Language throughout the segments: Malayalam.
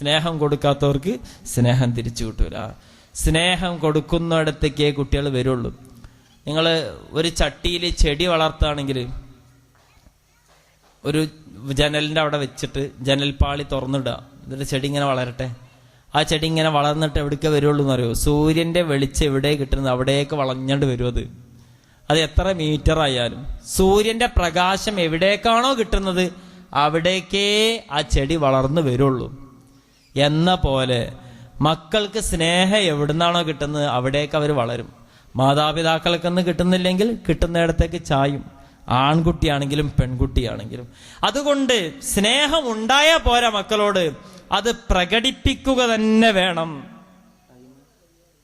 സ്നേഹം കൊടുക്കാത്തവർക്ക് സ്നേഹം തിരിച്ചു കിട്ടൂല. സ്നേഹം കൊടുക്കുന്നിടത്തേക്കേ കുട്ടികൾ വരുള്ളൂ. നിങ്ങൾ ഒരു ചട്ടിയിൽ ചെടി വളർത്തുകയാണെങ്കിൽ ഒരു ജനലിന്റെ അവിടെ വെച്ചിട്ട് ജനൽപ്പാളി തുറന്നിടുക. എന്നിട്ട് ചെടി ഇങ്ങനെ വളരട്ടെ. ആ ചെടി ഇങ്ങനെ വളർന്നിട്ട് എവിടേക്ക് വരുള്ളൂ എന്ന് അറിയോ? സൂര്യന്റെ വെളിച്ചം എവിടെ കിട്ടുന്നത്? അവിടേക്ക് വളഞ്ഞുകൊണ്ട് വരും അത് അത് എത്ര മീറ്റർ ആയാലും. സൂര്യന്റെ പ്രകാശം എവിടേക്കാണോ കിട്ടുന്നത്? അവിടേക്കേ ആ ചെടി വളർന്നു വരുള്ളൂ. എന്ന പോലെ മക്കൾക്ക് സ്നേഹം എവിടുന്നാണോ കിട്ടുന്നത് അവിടേക്ക് അവർ വളരും. മാതാപിതാക്കൾക്കൊന്നും കിട്ടുന്നില്ലെങ്കിൽ കിട്ടുന്നിടത്തേക്ക് ചായും. ആൺകുട്ടിയാണെങ്കിലും പെൺകുട്ടിയാണെങ്കിലും. അതുകൊണ്ട് സ്നേഹം ഉണ്ടായാൽ പോരാ മക്കളോട്. അത് പ്രകടിപ്പിക്കുക തന്നെ വേണം.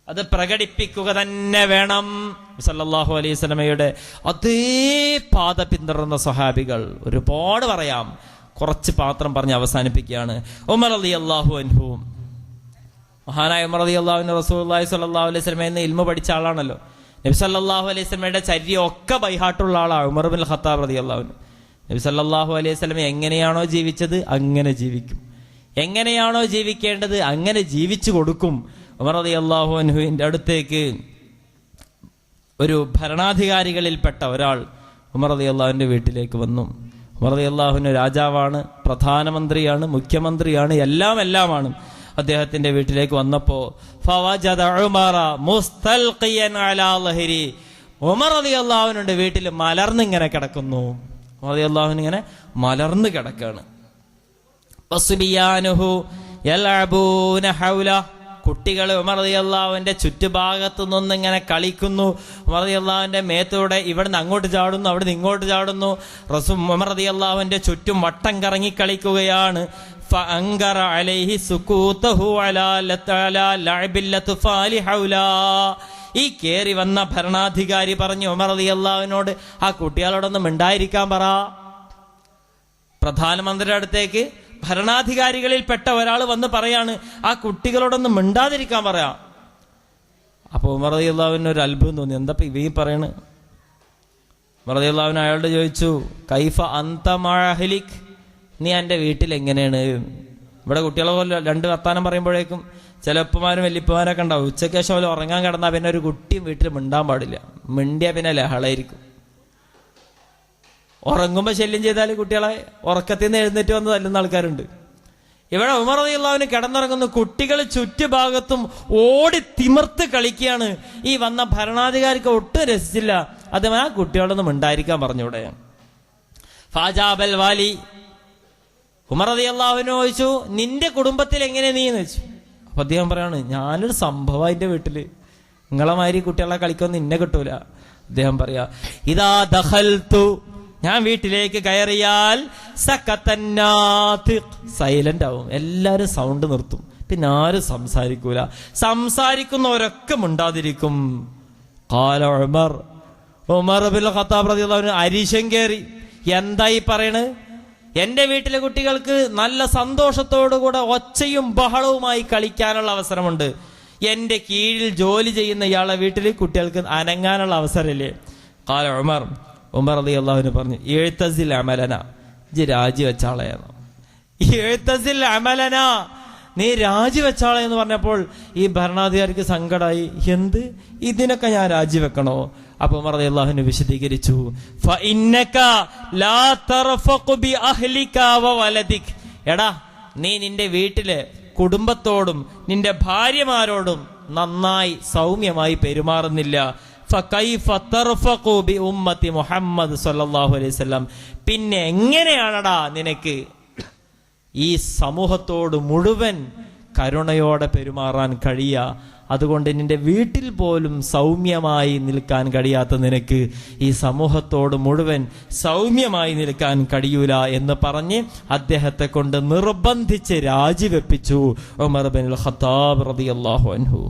അത് പ്രകടിപ്പിക്കുക തന്നെ വേണം. സല്ലാഹു അലൈഹി സ്വലമയുടെ അതേ പാത പിന്തുടർന്ന സ്വഹാബികൾ ഒരുപാട് പറയാം. കുറച്ച് പാത്രം പറഞ്ഞ് അവസാനിപ്പിക്കുകയാണ്. ഉമർ അലി അള്ളാഹു അൻഹു. മഹാനായ ഉമർ അലി അള്ളാഹുവിന് റസൂല്ലാഹി സല്ലാഹു അലൈഹി സ്വലമ എന്ന് ഇൽമ പഠിച്ച ആളാണല്ലോ. നബി സല്ലല്ലാഹു അലൈഹി സ്വലമയുടെ ചര്യം ഒക്കെ ബൈഹാട്ടുള്ള ആളാണ് ഉമർ ബിൻ ഖത്താബ് റതി അള്ളാഹുവിന് നബി സല്ലല്ലാഹു അലൈഹി സ്വലമ എങ്ങനെയാണോ ജീവിച്ചത് അങ്ങനെ ജീവിക്കും. എങ്ങനെയാണോ ജീവിക്കേണ്ടത് അങ്ങനെ ജീവിച്ചു കൊടുക്കും ഉമർ അലി അള്ളാഹു അൻഹുവിന്റെ അടുത്തേക്ക്. ഒരു ഭരണാധികാരികളിൽപ്പെട്ട ഒരാൾ ഉമർ അലി അള്ളാഹുവിന്റെ വീട്ടിലേക്ക് വന്നു. അള്ളാഹുവിന് രാജാവാണ് പ്രധാനമന്ത്രിയാണ് മുഖ്യമന്ത്രിയാണ് എല്ലാം എല്ലാമാണ് അദ്ദേഹത്തിന്റെ വീട്ടിലേക്ക് വന്നപ്പോ ഉമർ അള്ളാഹുവിനുണ്ട് വീട്ടിൽ മലർന്നിങ്ങനെ കിടക്കുന്നു. അള്ളാഹുവിന് ഇങ്ങനെ മലർന്നു കിടക്കാണ്. കുട്ടികൾ ഉമർ അള്ളാഹുവിന്റെ ചുറ്റുഭാഗത്തു നിന്ന് ഇങ്ങനെ കളിക്കുന്നു ഉമർ അള്ളാഹുവിന്റെ മേത്തൂടെ ഇവിടുന്ന് അങ്ങോട്ട് ചാടുന്നു അവിടുന്ന് ഇങ്ങോട്ട് ചാടുന്നു റസു ഉമർ അള്ളാഹുവിന്റെ ചുറ്റും വട്ടം കറങ്ങി കളിക്കുകയാണ് فأنكر عليه سكوته على على لعب الأطفال حولا ഈ കേറി വന്ന ഭരണാധികാരി പറഞ്ഞു ഉമർ അലി അള്ളാഹുവിനോട് ആ കുട്ടികളോടൊന്നും മിണ്ടായിരിക്കാൻ പറ പ്രധാനമന്ത്രിയുടെ അടുത്തേക്ക് ഭരണാധികാരികളിൽപ്പെട്ട ഒരാൾ വന്ന് പറയാണ് ആ കുട്ടികളോടൊന്നും മിണ്ടാതിരിക്കാൻ പറയാം അപ്പോൾ ഉമർ അലി അള്ളാഹുവിന് ഒരു അത്ഭുതം തോന്നി. എന്താ ഇവ പറയണ്? ഉമർ അലി അള്ളാഹുവിന് അയാളോട് ചോദിച്ചു കൈഫ അന്തമാഹലിക് നീ എന്റെ വീട്ടിൽ എങ്ങനെയാണ്? ഇവിടെ കുട്ടികളെ പോലെ രണ്ട് വർത്താനം പറയുമ്പോഴേക്കും ചില ഉപ്പമാരും വല്യപ്പമാരൊക്കെ ഉണ്ടാവും. ഉച്ചയ്ക്ക് ശേഷം പോലെ ഉറങ്ങാൻ കിടന്നാൽ പിന്നെ ഒരു കുട്ടിയും വീട്ടിൽ മിണ്ടാൻ പാടില്ല. മിണ്ടിയാൽ പിന്നെ ലഹളായിരിക്കും. ഉറങ്ങുമ്പോൾ ശല്യം ചെയ്താൽ കുട്ടികളെ ഉറക്കത്തിൽ നിന്ന് എഴുന്നേറ്റ് വന്ന് തല്ലുന്ന ആൾക്കാരുണ്ട്. ഇവിടെ ഉമർ റളിയല്ലാഹുവിന് കിടന്നുറങ്ങുന്ന കുട്ടികൾ ചുറ്റുഭാഗത്തും ഓടി തിമിർത്ത് കളിക്കുകയാണ്. ഈ വന്ന ഭരണാധികാരിക്ക് ഒട്ടും രസിച്ചില്ല. അതും ആ കുട്ടികളൊന്നും ഉണ്ടായിരിക്കാൻ പറഞ്ഞൂടെ. ഫാജാബൽ വാലി. ഉമർ അതി അള്ളാഹുവിനെ ചോദിച്ചു നിന്റെ കുടുംബത്തിൽ എങ്ങനെ നീ? എന്ന് വെച്ചു അപ്പൊ അദ്ദേഹം പറയാണ് ഞാനൊരു സംഭവം എന്റെ വീട്ടിൽ. നിങ്ങളെ മാതിരി കുട്ടികളെ കളിക്കൊന്നും നിന്നെ കിട്ടൂല. അദ്ദേഹം പറയാ ഇതാ ദഹൽത്തു ഞാൻ വീട്ടിലേക്ക് കയറിയാൽ സൈലന്റ് ആവും. എല്ലാരും സൗണ്ട് നിർത്തും. പിന്നെ ആരും സംസാരിക്കൂല. സംസാരിക്കുന്നവരൊക്കെ മുണ്ടാതിരിക്കും. കാല ഉമർ. ഉമർ ഖത്താബ് അരിശം കയറി. എന്തായി പറയണ്? എന്റെ വീട്ടിലെ കുട്ടികൾക്ക് നല്ല സന്തോഷത്തോടുകൂടെ ഒച്ചയും ബഹളവുമായി കളിക്കാനുള്ള അവസരമുണ്ട്. എന്റെ കീഴിൽ ജോലി ചെയ്യുന്ന ഇയാളെ വീട്ടിൽ കുട്ടികൾക്ക് അനങ്ങാനുള്ള അവസരമില്ലേ? കാല ഉമർ. ഉമർ അലി അള്ളാഹുവിന് പറഞ്ഞു എഴുത്തസിൽ അമലന. ജി രാജിവെച്ചാളയെന്നു എഴുത്തസിൽ അമലന. നീ രാജിവെച്ചാളെ എന്ന് പറഞ്ഞപ്പോൾ ഈ ഭരണാധികാരിക്ക് സങ്കടമായി എന്ത്? ഇതിനൊക്കെ ഞാൻ രാജിവെക്കണോ അപ്പൊ ഉമർ അലി അള്ളാഹുവിന് വിശദീകരിച്ചു. എടാ നീ നിന്റെ വീട്ടിലെ കുടുംബത്തോടും നിന്റെ ഭാര്യമാരോടും നന്നായി സൗമ്യമായി പെരുമാറുന്നില്ല. മുഹമ്മദ് അലൈഹി പിന്നെ എങ്ങനെയാണടാ നിനക്ക് ഈ സമൂഹത്തോട് മുഴുവൻ കരുണയോടെ പെരുമാറാൻ കഴിയുക അതുകൊണ്ട് നിന്റെ വീട്ടിൽ പോലും സൗമ്യമായി നിൽക്കാൻ കഴിയാത്ത നിനക്ക് ഈ സമൂഹത്തോട് മുഴുവൻ സൗമ്യമായി നിൽക്കാൻ കഴിയൂല എന്ന് പറഞ്ഞ് അദ്ദേഹത്തെ കൊണ്ട് നിർബന്ധിച്ച് രാജിവെപ്പിച്ചു ഉമർ ബിൻ ഖത്താബ് റളിയല്ലാഹു അൻഹു.